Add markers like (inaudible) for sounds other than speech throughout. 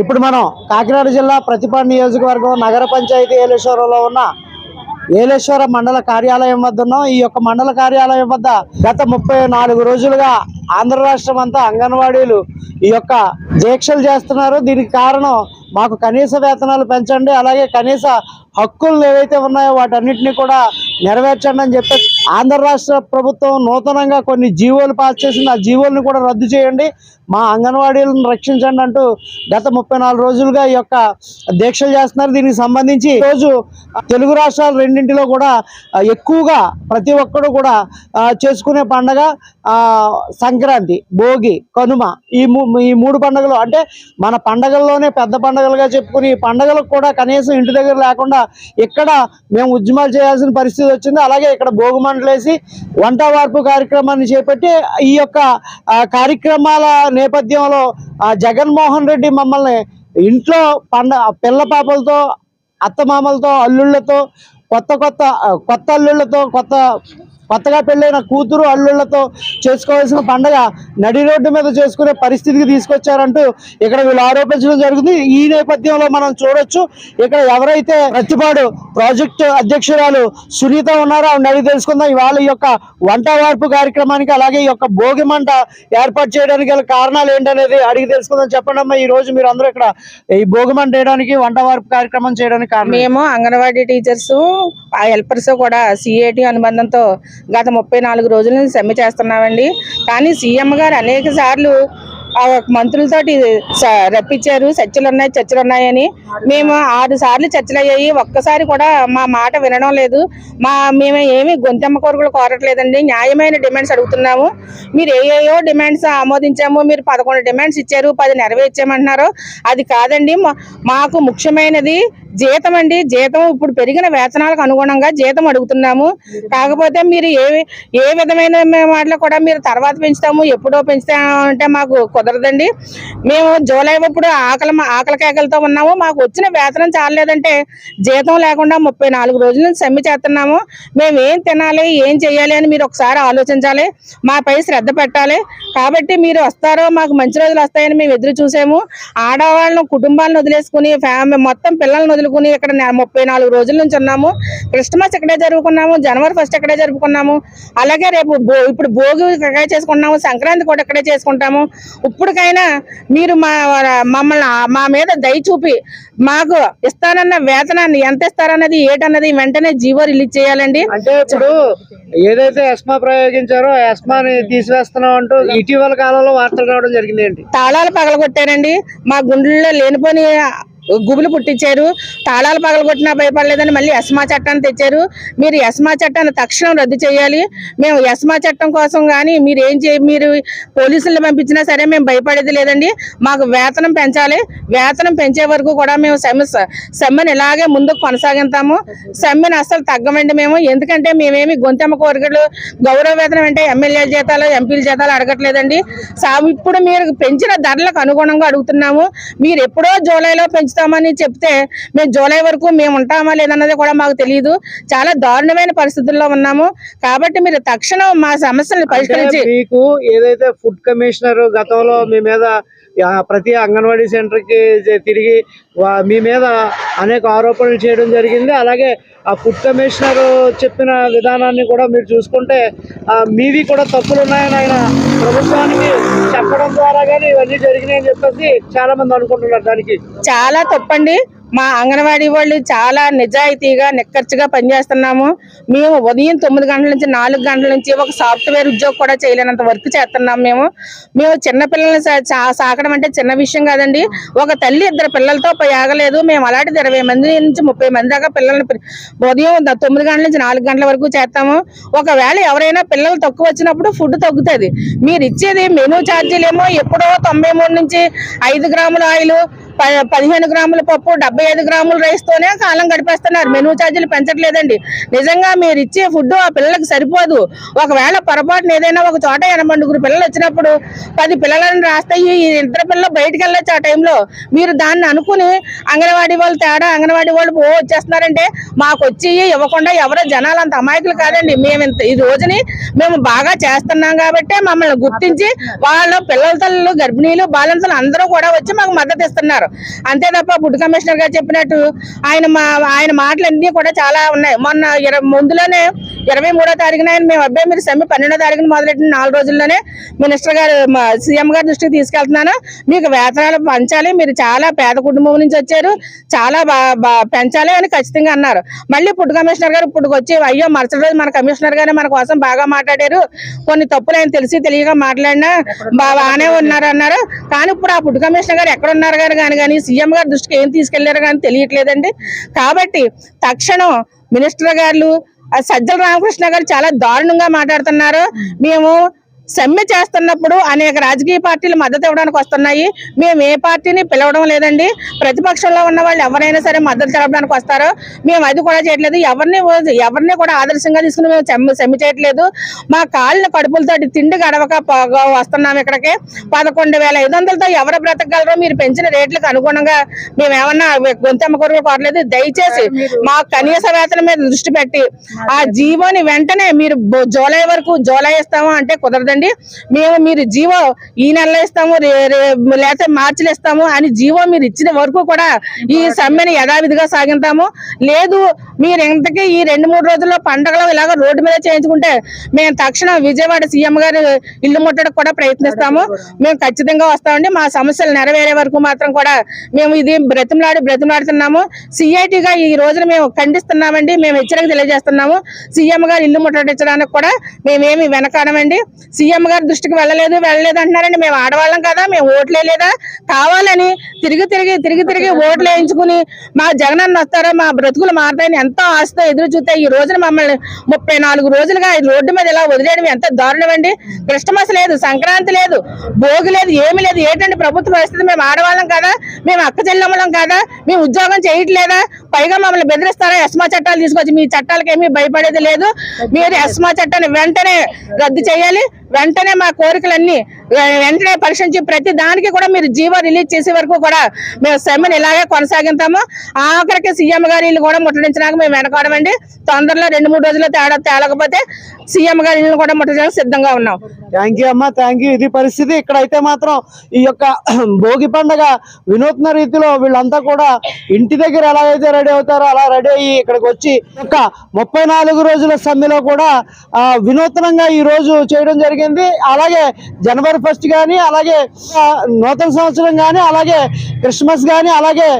ఇప్పుడు మనం కాకినాడ జిల్లా ప్రతిపాడు నియోజకవర్గం నగర పంచాయతీ ఏలేశ్వరంలో ఉన్న ఏలేశ్వర మండల కార్యాలయం వద్ద ఉన్నాం. ఈ యొక్క మండల కార్యాలయం వద్ద గత ముప్పై నాలుగు రోజులుగా ఆంధ్ర రాష్ట్రం అంతా అంగన్వాడీలు ఈ యొక్క దీక్షలు చేస్తున్నారు. దీనికి కారణం మాకు కనీస వేతనాలు పెంచండి అలాగే కనీస హక్కులు ఏవైతే ఉన్నాయో వాటన్నిటిని కూడా నెరవేర్చండి అని చెప్పి ఆంధ్ర రాష్ట్ర ప్రభుత్వం నూతనంగా కొన్ని జీవోలు పాస్ చేసింది. ఆ జీవోలను కూడా రద్దు చేయండి. మా అంగన్వాడీలను రక్షించండి అంటూ గత ముప్పై నాలుగు రోజులుగా ఈ యొక్క దీక్షలు చేస్తున్నారు. దీనికి సంబంధించి రోజు తెలుగు రాష్ట్రాలు రెండింటిలో కూడా ఎక్కువగా ప్రతి ఒక్కరు కూడా చేసుకునే పండగ సంక్రాంతి భోగి కనుమ ఈ మూ ఈ మూడు పండుగలు. అంటే మన పండగల్లోనే పెద్ద పండగలుగా చెప్పుకుని ఈ పండగలకు కూడా కనీసం ఇంటి దగ్గర లేకుండా ఇక్కడ మేము ఉద్యమాలు చేయాల్సిన పరిస్థితి వచ్చింది. అలాగే ఇక్కడ భోగిమంటలేసి వంట వార్పు కార్యక్రమాన్ని చేపట్టి ఈ యొక్క కార్యక్రమాల నేపథ్యంలో జగన్మోహన్ రెడ్డి మమ్మల్ని ఇంట్లో పండ పిల్ల పాపలతో అత్తమామలతో అల్లుళ్ళతో కొత్త కొత్త కొత్త అల్లుళ్ళతో కొత్త కొత్తగా పెళ్ళైన కూతురు అల్లుళ్ళతో చేసుకోవాల్సిన పండగ నడి రోడ్డు మీద చేసుకునే పరిస్థితికి తీసుకొచ్చారంటూ ఇక్కడ వీళ్ళు ఆరోపించడం జరుగుతుంది ఈ నేపథ్యంలో మనం చూడొచ్చు ఇక్కడ ఎవరైతే ప్రతిపాడు ప్రాజెక్టు అధ్యక్షురాలు సునీత ఉన్నారో ఆవిడ అడిగి తెలుసుకుందాం. ఇవాళ ఈ యొక్క వంట వార్పు కార్యక్రమానికి అలాగే ఈ యొక్క భోగి మంట ఏర్పాటు చేయడానికి గల కారణాలు ఏంటనేది అడిగి తెలుసుకుందాం. చెప్పండి అమ్మా ఈ రోజు మీరు అందరూ ఇక్కడ ఈ భోగి మంట వేయడానికి వంట వార్పు కార్యక్రమం చేయడానికి కారణం మేము అంగన్వాడీ టీచర్స్ ఆ హెల్పర్స్ కూడా సిఐటి అనుబంధంతో గత ముప్పై నాలుగు రోజుల నుంచి సమ్మె చేస్తున్నామండి. కానీ సీఎం గారు అనేక సార్లు ఆ మంత్రులతోటి స- రప్పించారు. చర్చలు ఉన్నాయి చర్చలు ఉన్నాయని మేము ఆరు సార్లు చర్చలు అయ్యాయి ఒక్కసారి కూడా మా మాట వినడం లేదు. మా మేము ఏమి గొంతెమ్మ కోరికలు కోరట్లేదండి. న్యాయమైన డిమాండ్స్ అడుగుతున్నాము. మీరు ఏఏయో డిమాండ్స్ ఆమోదించాము. మీరు పదకొండు డిమాండ్స్ ఇచ్చారు. పది నెరవేర్చామంటున్నారు. అది కాదండి. మా- మాకు ముఖ్యమైనది జీతం అండి. జీతం ఇప్పుడు పెరిగిన వేతనాలకు అనుగుణంగా జీతం అడుగుతున్నాము. కాకపోతే మీరు ఏ ఏ విధమైన వాటిలో కూడా మీరు తర్వాత పెంచుతాము ఎప్పుడో పెంచుతామంటే మాకు కుదరదండి. మేము జూలై ఇప్పుడు ఆకలి ఆకలి కేకలతో ఉన్నాము. మాకు వచ్చిన వేతనం చాలలేదంటే జీతం లేకుండా ముప్పై నాలుగు రోజుల నుంచి సమ్మె చేస్తున్నాము. మేము ఏం తినాలి ఏం చేయాలి అని మీరు ఒకసారి ఆలోచించాలి. మాపై శ్రద్ధ పెట్టాలి. కాబట్టి మీరు వస్తారో మాకు మంచి రోజులు వస్తాయని మేము ఎదురు చూసాము. ఆడవాళ్ళను కుటుంబాలను వదిలేసుకుని ఫ్యామిలీ మొత్తం పిల్లల్ని వదులుకుని ఇక్కడ ముప్పై నాలుగు రోజుల నుంచి ఉన్నాము. క్రిస్మస్ ఇక్కడే జరుపుకున్నాము. జనవరి ఫస్ట్ ఇక్కడే జరుపుకున్నాము. అలాగే రేపు ఇప్పుడు భోగి ఇక్కడే చేసుకుంటున్నాము. సంక్రాంతి కూడా ఇక్కడే చేసుకుంటాము. ఇప్పటికైనా మీరు మా మమ్మల్ని మా మీద దయ చూపి మాకు ఇస్తానన్న వేతనాన్ని ఎంత ఇస్తారన్నది ఏటన్నది వెంటనే జీవో రిలీజ్ చేయాలండి. అంటే ఇప్పుడు ఏదైతే ఎస్మా ప్రయోగించారో ఎస్మాని తీసివేస్తున్నాం అంటూ ఇటీవల కాలంలో వార్తలు రావడం జరిగింది తాళాలు పగలగొట్టారండి. మా గుండెల్లో లేనిపోని గుబులు పుట్టించారు. తాళాలు పగలగొట్టినా భయపడలేదని మళ్ళీ ఎస్మా చట్టాన్ని తెచ్చారు. మీరు ఎస్మా చట్టాన్ని తక్షణం రద్దు చేయాలి. మేము ఎస్మా చట్టం కోసం కానీ మీరు ఏం చే మీరు పోలీసులను పంపించినా సరే మేము భయపడేది లేదండి. మాకు వేతనం పెంచాలి. వేతనం పెంచే వరకు కూడా మేము సమ్మె సమ్మెను ఇలాగే ముందుకు కొనసాగిస్తాము. సమ్మెను అస్సలు తగ్గమండి మేము. ఎందుకంటే మేమేమి గొంతెమ్మ కోరికలు గౌరవ వేతనం అంటే ఎమ్మెల్యే జీతాలు ఎంపీల జీతాలు అడగట్లేదండి. సా ఇప్పుడు మీరు పెంచిన ధరలకు అనుగుణంగా అడుగుతున్నాము. మీరు ఎప్పుడో జూలైలో పెంచుతామని చెప్తే మేము జూలై వరకు మేము ఉంటామా లేదన్నది కూడా మాకు తెలియదు చాలా దారుణమైన పరిస్థితుల్లో ఉన్నాము. కాబట్టి మీరు తక్షణం మా సమస్యలను పరిష్కరించి మీకు ఏదైతే ఫుడ్ కమిషనర్ గతంలో మీ మీద ప్రతి అంగన్వాడీ సెంటర్కి తిరిగి వా- మీ మీద అనేక ఆరోపణలు చేయడం జరిగింది. అలాగే ఆ ఫుడ్ కమిషనర్ చెప్పిన విధానాన్ని కూడా మీరు చూసుకుంటే మీవి కూడా తప్పులు ఉన్నాయని ఆయన ప్రభుత్వానికి చెప్పడం ద్వారా కానీ ఇవన్నీ జరిగినాయని చెప్పేసి చాలామంది అనుకుంటున్నారు దానికి. చాలా తప్పండి. మా అంగన్వాడీ వాళ్ళు చాలా నిజాయితీగా నిక్కర్చిగా పనిచేస్తున్నాము. మేము ఉదయం తొమ్మిది గంటల నుంచి నాలుగు గంటల నుంచి ఒక సాఫ్ట్వేర్ ఉద్యోగం కూడా చేయలేనంత వర్క్ చేస్తున్నాము మేము. మేము చిన్నపిల్లల్ని సా- చా- సాకడం అంటే చిన్న విషయం కాదండి. ఒక తల్లి ఇద్దరు పిల్లలతో పోయి ఆగలేదు. మేము అలాంటిది ఇరవై మంది నుంచి ముప్పై మంది దాకా పిల్లల్ని ఉదయం తొమ్మిది గంటల నుంచి నాలుగు గంటల వరకు చేస్తాము. ఒకవేళ ఎవరైనా పిల్లలు తక్కువ వచ్చినప్పుడు ఫుడ్ తగ్గుతుంది. మీరు ఇచ్చేది మెనూ ఛార్జీలేమో ఎప్పుడో తొంభై మూడు నుంచి ఐదు గ్రాముల ఆయిల్ ప- పదిహేను గ్రాముల పప్పు డెబ్బై డెబ్బై ఐదు గ్రాముల రైస్ తోనే కాలం గడిపేస్తున్నారు. మెనూ ఛార్జీలు పెంచట్లేదండి. నిజంగా మీరు ఇచ్చే ఫుడ్ ఆ పిల్లలకు సరిపోదు. ఒకవేళ పొరపాటున ఏదైనా ఒక చోట ఎనభై నలుగురు పిల్లలు వచ్చినప్పుడు పది పిల్లలను రాస్తే ఈ ఇద్దరు పిల్లలు బయటికి వెళ్ళొచ్చు ఆ టైంలో మీరు దాన్ని అనుకుని అంగన్వాడీ వాళ్ళు తేడా అంగన్వాడీ వాళ్ళు ఓ వచ్చేస్తున్నారంటే మాకు వచ్చి ఇవ్వకుండా ఎవరో జనాలు అంత అమాయకులు కాదండి. మేము ఇంత ఈ రోజుని మేము బాగా చేస్తున్నాం కాబట్టి మమ్మల్ని గుర్తించి వాళ్ళ పిల్లల తల్లులు గర్భిణీలు బాలంతలు అందరూ కూడా వచ్చి మాకు మద్దతు ఇస్తున్నారు. అంతే తప్ప ఫుడ్ కమిషనర్ గారు చెప్పినట్టు ఆయన మా ఆయన మాటలన్నీ కూడా చాలా ఉన్నాయి. మొన్న ఇరవై ముందులోనే ఇరవై మూడో తారీఖున ఆయన మేము అబ్బాయి మీరు సమ్మె పన్నెండో తారీఖున మొదలెట్టిన నాలుగు రోజుల్లోనే మినిస్టర్ గారు సీఎం గారి దృష్టికి తీసుకెళ్తున్నాను. మీకు వేతనాలు పంచాలి మీరు చాలా పేద కుటుంబం నుంచి వచ్చారు చాలా బా- పెంచాలి అని ఖచ్చితంగా అన్నారు. మళ్ళీ ఫుడ్ కమిషనర్ గారు ఇప్పుడు వచ్చి అయ్యో మరుసటి రోజు మన కమిషనర్ గారే మన కోసం బాగా మాట్లాడారు. కొన్ని తప్పులు ఆయన తెలిసి తెలియగా మాట్లాడినా బాగానే ఉన్నారు అన్నారు. కానీ ఇప్పుడు ఆ ఫుడ్ కమిషనర్ గారు ఎక్కడ ఉన్నారు గారు కానీ కానీ సీఎం గారి దృష్టికి ఏం తీసుకెళ్ళారు కానీ తెలియట్లేదండి. కాబట్టి తక్షణం మినిస్టర్ గారు సజ్జల రామకృష్ణ గారు చాలా దారుణంగా మాట్లాడుతున్నారు. మేము సమ్మె చేస్తున్నప్పుడు అనేక రాజకీయ పార్టీలు మద్దతు ఇవ్వడానికి వస్తున్నాయి. మేము ఏ పార్టీని పిలవడం లేదండి. ప్రతిపక్షంలో ఉన్న వాళ్ళు ఎవరైనా సరే మద్దతు తెలపడానికి వస్తారో. మేము అది కూడా చేయట్లేదు. ఎవరిని ఎవరిని కూడా ఆదర్శంగా తీసుకుని మేము సమ్మె సమ్మె చేయట్లేదు. మా కాళ్ళ కడుపులతో తిండి గడవక వస్తున్నాం ఇక్కడికి. పదకొండు వేల ఐదు వందలతో ఎవరు బ్రతకగలరో మీరు పెంచిన రేట్లకు అనుగుణంగా మేము ఏమన్నా గొంతెమ్మ కొరకు కోరలేదు. దయచేసి మా కనీస వేతనం మీద దృష్టి పెట్టి ఆ జీవోని వెంటనే మీరు జూలై వరకు జూలై ఇస్తాము అంటే కుదరదండి. మేము మీరు జీవో ఈ నెలలో ఇస్తాము రే- లేకపోతే మార్చిలో ఇస్తాము అని జీవో మీరు ఇచ్చిన వరకు కూడా ఈ సమ్మెని యథావిధిగా సాగిస్తాము లేదు మీరు ఇంతకీ ఈ రెండు మూడు రోజుల్లో పండగలు ఇలాగ రోడ్డు మీద చేయించుకుంటే మేము తక్షణం విజయవాడ సీఎం గారు ఇల్లు ముట్టడానికి కూడా ప్రయత్నిస్తాము. మేము ఖచ్చితంగా వస్తామండి. మా సమస్యలు నెరవేరే వరకు మాత్రం కూడా మేము ఇది బ్రతిమలాడి బ్రతిమలాడుతున్నాము. సిఐటిగా ఈ రోజున మేము ఖండిస్తున్నామండి. మేము హెచ్చరిక తెలియజేస్తున్నాము. సీఎం గారు ఇల్లు ముట్టడించడానికి కూడా మేమేమి వెనకాడమండి. సీఎం గారి దృష్టికి వెళ్ళలేదు వెళ్ళలేదు అంటున్నారండి. మేము ఆడవాళ్ళం కదా మేము ఓట్లే లేదా కావాలని తిరిగి తిరిగి తిరిగి తిరిగి ఓట్లు వేయించుకుని మా జగనన్న వస్తారో మా బ్రతుకులు మారుతాయని ఎంతో ఆశతో ఎదురు చూస్తే ఈ రోజున మమ్మల్ని ముప్పై నాలుగు రోజులుగా ఈ రోడ్డు మీద ఇలా వదిలేయడం ఎంత దారుణం అండి. క్రిస్టమస్ లేదు సంక్రాంతి లేదు భోగి లేదు ఏమి లేదు. ఏంటంటే ప్రభుత్వ పరిస్థితి? మేము ఆడవాళ్ళం కదా మేము అక్క చెల్లెమ్మలం కదా మేము ఉద్యోగం చేయట్లేదా? పైగా మమ్మల్ని బెదిరిస్తారా? ఎస్మా చట్టాలు తీసుకొచ్చి మీ చట్టాలకు ఏమీ భయపడేది లేదు. మీరు ఎస్మా చట్టాన్ని వెంటనే రద్దు చేయాలి. వెంటనే మా కోరికలన్నీ వెంటనే పరిశీలించి ప్రతి దానికి కూడా మీరు జీవో రిలీజ్ చేసే వరకు కూడా మేము సమ్మెను ఇలాగే కొనసాగిస్తాము. ఆఖరికి సీఎం గారి ఇల్లు కూడా ముట్టడించడానికి మేము వెనకాడమండి. తొందరలో రెండు మూడు రోజుల్లో తేడా తేలకపోతే సీఎం గారి ఇల్లు కూడా ముట్టడానికి సిద్ధంగా ఉన్నాం. థ్యాంక్ యూ అమ్మా థ్యాంక్ యూ. ఇది పరిస్థితి. ఇక్కడైతే మాత్రం ఈ యొక్క (clears throat) భోగి పండగ వినూత్న రీతిలో వీళ్ళంతా కూడా ఇంటి దగ్గర ఎలాగైతే అయితే రెడీ అవుతారో అలా రెడీ అయ్యి ఇక్కడికి వచ్చి ఒక ముప్పై నాలుగు రోజుల సమ్మెలో కూడా వినూత్నంగా ఈ రోజు చేయడం జరిగింది. అలాగే జనవరి ఫస్ట్ కానీ అలాగే నూతన సంవత్సరం కానీ అలాగే క్రిస్మస్ కానీ అలాగే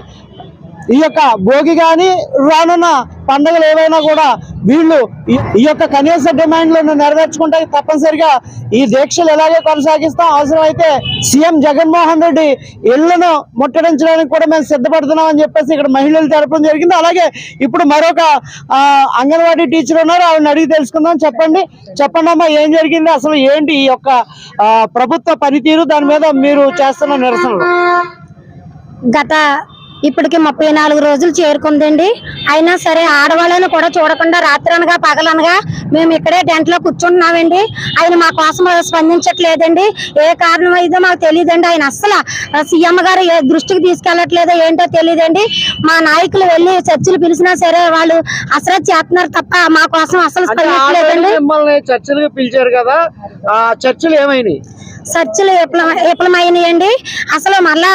ఈ యొక్క భోగి కానీ రానున్న పండుగలు ఏవైనా కూడా వీళ్ళు ఈ- ఈ యొక్క కనీస డిమాండ్లను నెరవేర్చుకుంటే తప్పనిసరిగా ఈ దీక్షలు ఎలాగే కొనసాగిస్తాం? అవసరమైతే సీఎం జగన్మోహన్ రెడ్డి ఇళ్ళను ముట్టడించడానికి కూడా మేము సిద్ధపడుతున్నాం అని చెప్పేసి ఇక్కడ మహిళలు తెలపడం జరిగింది. అలాగే ఇప్పుడు మరొక అంగన్వాడీ టీచర్ ఉన్నారు. ఆవిడని అడిగి తెలుసుకుందాం. చెప్పండి. చెప్పండి అమ్మా ఏం జరిగింది? అసలు ఏంటి ఈ యొక్క ప్రభుత్వ పనితీరు? దాని మీద మీరు చేస్తున్న నిరసనలు. గత ఇప్పటికి ముప్పై నాలుగు రోజులు చేరుకుందండి. అయినా సరే ఆడవాళ్ళని కూడా చూడకుండా రాత్రనగా పగలనగా మేము ఇక్కడే టెంట్లో కూర్చుంటున్నామండి. ఆయన మా కోసం స్పందించట్లేదండి. ఏ కారణం అయితే మాకు తెలియదండి ఆయన అస్సలు సీఎం గారు ఏ దృష్టికి తీసుకెళ్ళట్లేదో ఏంటో తెలియదండి మా నాయకులు వెళ్ళి చర్చలు పిలిచినా సరే వాళ్ళు అసలు చేస్తున్నారు తప్ప మా కోసం అసలు స్పందించలేదండి చర్చలకు పిలిచారు కదా. చర్చలు ఏమైనాయి? చర్చలు విఫలం విఫలమైనాయండి అసలు మళ్ళా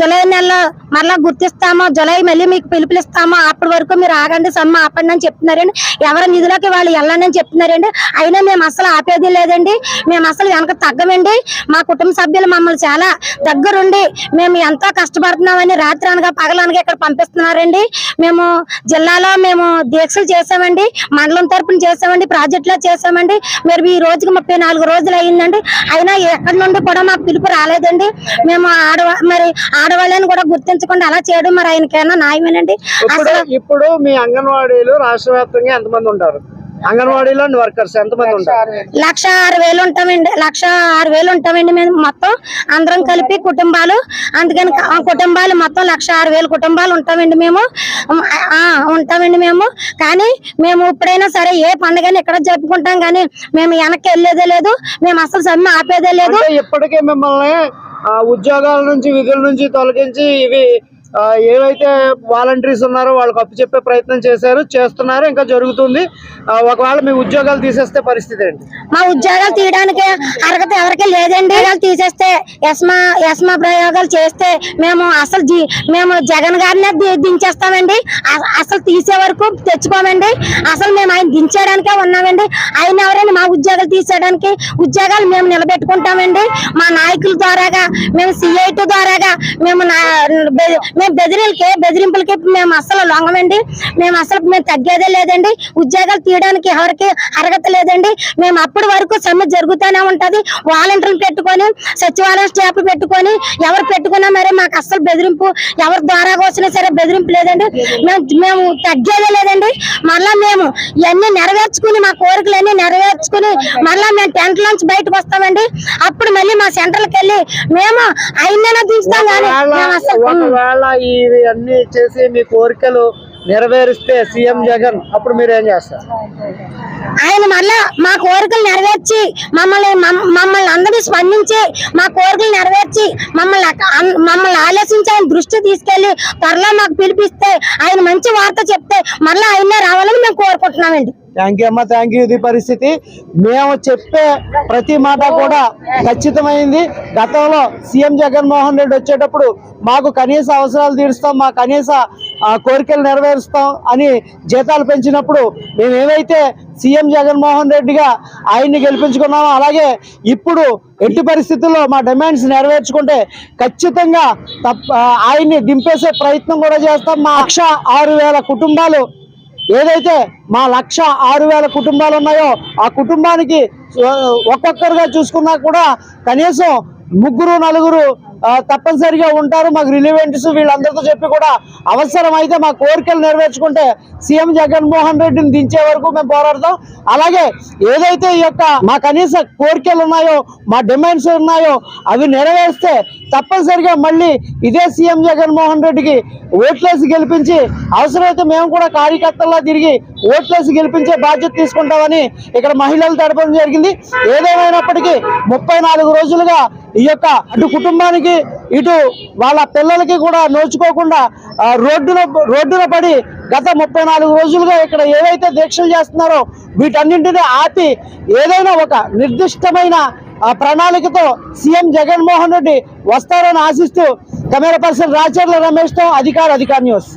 జులై నెలలో మళ్ళా గుర్తిస్తాము జూలై మళ్ళీ మీకు పిలుపులిస్తామో అప్పటి వరకు మీరు ఆగండి సమ్మ ఆపండి అని చెప్తున్నారండి. ఎవరి నిధులకి వాళ్ళు వెళ్ళండి అని చెప్తున్నారండి. అయినా మేము అసలు ఆపేది లేదండి. మేము అసలు వెనక తగ్గమండి. మా కుటుంబ సభ్యులు మమ్మల్ని చాలా దగ్గరుండి మేము ఎంతో కష్టపడుతున్నామని రాత్రి అనగా పగలనగా ఇక్కడ పంపిస్తున్నారండి. మేము జిల్లాలో మేము దీక్షలు చేసామండి మండలం తరపున చేసామండి ప్రాజెక్టులో చేసామండి మరి ఈ రోజుకి ముప్పై నాలుగు రోజులు అయిందండి. అయినా ఎక్కడి నుండి కూడా మాకు పిలుపు రాలేదండి. మేము ఆడవా మరి ఆడవాళ్ళని కూడా గుర్తించకుండా అలా చేయడం మరి ఆయనకైనా న్యాయమేనండి? అసలు ఇప్పుడు మీ అంగన్వాడీలు రాష్ట్ర వ్యాప్తంగా ఎంతమంది ఉంటారు? అంగన్వాడీలో వర్కర్స్ ఎంతమంది ఉంటారు లక్ష ఆరు వేలు ఉంటామండి లక్ష ఆరు వేలు ఉంటామండి మేము మొత్తం. అందరం కలిపి కుటుంబాలు అందుకని ఆ కుటుంబాలు మొత్తం లక్ష ఆరు వేలు కుటుంబాలు ఉంటామండి మేము. ఉంటామండి మేము. కానీ మేము ఇప్పుడైనా సరే ఏ పండుగని ఎక్కడ జరుపుకుంటాం కానీ మేము వెనక్కి వెళ్ళేదే లేదు మేము అసలు సమ్మె ఆపేదే లేదు. ఇప్పటికే మిమ్మల్ని ఆ, ఉద్యోగాల నుంచి విధుల నుంచి తొలగించి ఇవి ఏవైతే వాలంటీర్స్ ఉన్నారో వాళ్ళకి అప్పు చెప్పే ప్రయత్నం చేశారు చేస్తున్నారు ఇంకా జరుగుతుంది. ఒకవేళ మీ ఉద్యోగాలు తీసేస్తే పరిస్థితి ఏంటి? మా ఉద్యోగాలు తీయడానికి అర్హత ఎవరికి లేదండి. తీసేస్తే ఎస్మా ఎస్మా ప్రయోగాలు చేస్తే మేము అసలు మేము జగన్ గారిని దించేస్తామండి. అసలు తీసే వరకు తెచ్చుకోమండి. అసలు మేము ఆయన దించేయడానికే ఉన్నామండి. ఆయన ఎవరైనా మా ఉద్యోగాలు తీసేయడానికి ఉద్యోగాలు మేము నిలబెట్టుకుంటామండి. మా నాయకుల ద్వారాగా మేము సిఐటి ద్వారాగా మేము నా- మేము బెదిరింపులకి బెదిరింపులకి మేము అసలు లొంగమండి. మేము అసలు మేము తగ్గేదే లేదండి. ఉద్యోగాలు తీయడానికి ఎవరికి అర్హత లేదండి. మేము అప్పటి వరకు సమ్మె జరుగుతూనే ఉంటది. వాలంటీర్లు పెట్టుకొని సచివాలయం స్టాఫ్ పెట్టుకొని ఎవరు పెట్టుకున్నా మరి మాకు అస్సలు బెదిరింపు ఎవరి ద్వారా వచ్చినా సరే బెదిరింపు లేదండి. మేము మేము తగ్గేదే లేదండి. మళ్ళా మేము ఇవన్నీ నెరవేర్చుకుని మా కోరికలన్నీ నెరవేర్చుకుని మళ్ళా మేము టెంట్ నుంచి బయటకు వస్తామండి. అప్పుడు మళ్ళీ మా సెంటర్కి వెళ్ళి మేము అయినా దించుతాం కానీ మేము అసలు ఇవి అన్ని చేసి మీ కోరికలు నెరవేరిస్తే సీఎం జగన్ అప్పుడు మీరు ఏం చేస్తారు? ఆయన మళ్ళా మా కోరికలు నెరవేర్చి మమ్మల్ని మమ్మల్ని అందరినీ స్పందించి మా కోరికలు నెరవేర్చి మమ్మల్ని మమ్మల్ని ఆలోచించి ఆయన దృష్టి తీసుకెళ్ళి త్వరలో మాకు పిలిపిస్తే ఆయన మంచి వార్త చెప్తే మళ్ళీ ఆయనే రావాలని మేము కోరుకుంటున్నామండి. థ్యాంక్ యూ అమ్మ థ్యాంక్ యూ ఇది పరిస్థితి. మేము చెప్పే ప్రతి మాట కూడా ఖచ్చితమైంది. గతంలో సీఎం జగన్మోహన్ రెడ్డి వచ్చేటప్పుడు మాకు కనీస అవసరాలు తీరుస్తాం మా కనీస కోరికలు నెరవేరుస్తాం అని జీతాలు పెంచినప్పుడు మేము ఏవైతే సీఎం జగన్మోహన్ రెడ్డిగా ఆయన్ని గెలిపించుకున్నామో అలాగే ఇప్పుడు ఎట్టి పరిస్థితుల్లో మా డిమాండ్స్ నెరవేర్చుకుంటే ఖచ్చితంగా తప్ప ఆయన్ని దింపేసే ప్రయత్నం కూడా చేస్తాం. మా లక్ష ఆరు వేల కుటుంబాలు ఏదైతే మా లక్ష ఆరు వేల కుటుంబాలు ఉన్నాయో ఆ కుటుంబానికి ఒక్కొక్కరుగా చూసుకున్నా కూడా కనీసం ముగ్గురు నలుగురు తప్పనిసరిగా ఉంటారు. మాకు రిలివెంట్స్ వీళ్ళందరితో చెప్పి కూడా అవసరమైతే మా కోరికలు నెరవేర్చుకుంటే సీఎం జగన్మోహన్ రెడ్డిని దించే వరకు మేము పోరాడతాం. అలాగే ఏదైతే ఈ యొక్క మా కనీస కోరికలు ఉన్నాయో మా డిమాండ్స్ ఉన్నాయో అవి నెరవేరిస్తే తప్పనిసరిగా మళ్ళీ ఇదే సీఎం జగన్మోహన్ రెడ్డికి ఓట్లేసి గెలిపించి అవసరమైతే మేము కూడా కార్యకర్తల్లా తిరిగి ఓట్లేసి గెలిపించే బాధ్యత తీసుకుంటామని ఇక్కడ మహిళలు తడపడం జరిగింది. ఏదేమైనప్పటికీ ముప్పై నాలుగు రోజులుగా ఈ యొక్క అటు కుటుంబానికి ఇటు వాళ్ళ పిల్లలకి కూడా నోచుకోకుండా రోడ్డున రోడ్డున పడి గత ముప్పై నాలుగు రోజులుగా ఇక్కడ ఏవైతే దీక్షలు చేస్తున్నారో వీటన్నింటినీ ఆపి ఏదైనా ఒక నిర్దిష్టమైన ప్రణాళికతో సీఎం జగన్మోహన్ రెడ్డి వస్తారని ఆశిస్తూ కెమెరా పర్సన్ రాచర్ల రమేష్తో అధికార అధికార న్యూస్.